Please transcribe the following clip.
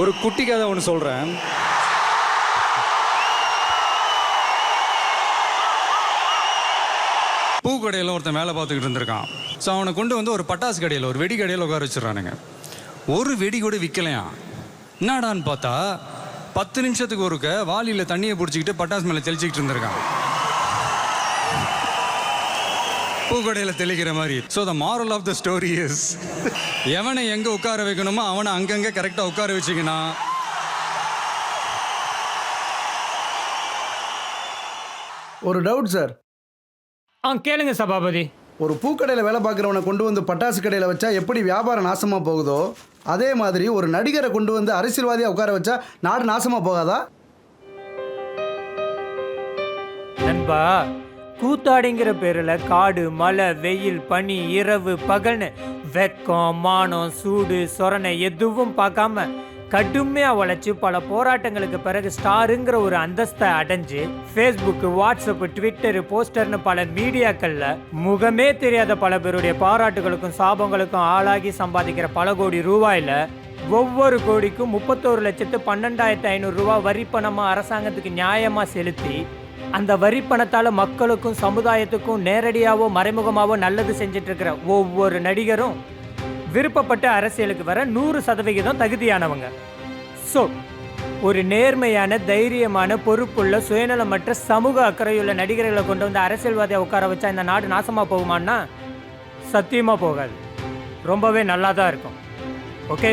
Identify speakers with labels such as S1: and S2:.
S1: ஒரு குட்டி கதை ஒன்று சொல்கிறேன் பூ கடையில் ஒருத்தன் வேலை பார்த்துக்கிட்டு இருந்திருக்கான். ஸோ அவனை கொண்டு வந்து ஒரு பட்டாசு கடையில் ஒரு வெடி கடையில் உட்கார வச்சிடறானுங்க. ஒரு வெடி கூட விற்கலையா என்னடான்னு பார்த்தா பத்து நிமிஷத்துக்கு ஒருக்க வாளியில் தண்ணியை பிடிச்சிக்கிட்டு பட்டாசு மேலே தெளிச்சிக்கிட்டு இருந்திருக்கான். பூக்கடையில் தெளிக்கிற மாதிரி. So the moral of the story is எவனை எங்கே உட்கார வைக்கணுமோ அவனை அங்கங்கே கரெக்டாக உட்கார வச்சிங்கன்னா
S2: ஒரு டவுட் சார்
S3: ஆ கேளுங்க சபாபதி
S2: ஒரு பூக்கடையில் வேலை பார்க்குறவனை கொண்டு வந்து பட்டாசு கடையில் வச்சா எப்படி வியாபாரம் நாசமாக போகுதோ அதே மாதிரி ஒரு நடிகரை கொண்டு வந்து அரசியல்வாதியாக உட்கார வச்சா நாடு நாசமாக போகாதா?
S3: நண்பா கூத்தாடிங்கிற பேரில் காடு மழை வெயில் பனி இரவு பகல்னு வெக்கம் மானம் சூடு சொரணை எதுவும் பார்க்காம கடுமையாக உழைச்சி பல போராட்டங்களுக்கு பிறகு ஸ்டாருங்கிற ஒரு அந்தஸ்தை அடைஞ்சு ஃபேஸ்புக்கு வாட்ஸ்அப்பு ட்விட்டரு போஸ்டர்னு பல மீடியாக்களில் முகமே தெரியாத பல பேருடைய பாராட்டுகளுக்கும் சாபங்களுக்கும் ஆளாகி சம்பாதிக்கிற பல கோடி ரூபாயில் ஒவ்வொரு கோடிக்கும் முப்பத்தோரு லட்சத்து பன்னெண்டாயிரத்து ஐநூறு ரூபா வரி பணமாக அரசாங்கத்துக்கு நியாயமாக செலுத்தி அந்த வரி பணத்தால் மக்களுக்கும் சமுதாயத்துக்கும் நேரடியாகவோ மறைமுகமாகவோ நல்லது செஞ்சிட்ருக்கிற ஒவ்வொரு நடிகரும் விருப்பப்பட்ட அரசியலுக்கு வர நூறு சதவிகிதம் தகுதியானவங்க. ஸோ ஒரு நேர்மையான தைரியமான பொறுப்புள்ள சுயநலமற்ற சமூக அக்கறையுள்ள நடிகர்களை கொண்டு வந்து அரசியல்வாதியை உட்கார வச்சா இந்த நாடு நாசமாக போகுமான்னா சத்தியமாக போகாது. ரொம்பவே நல்லா தான் இருக்கும். ஓகே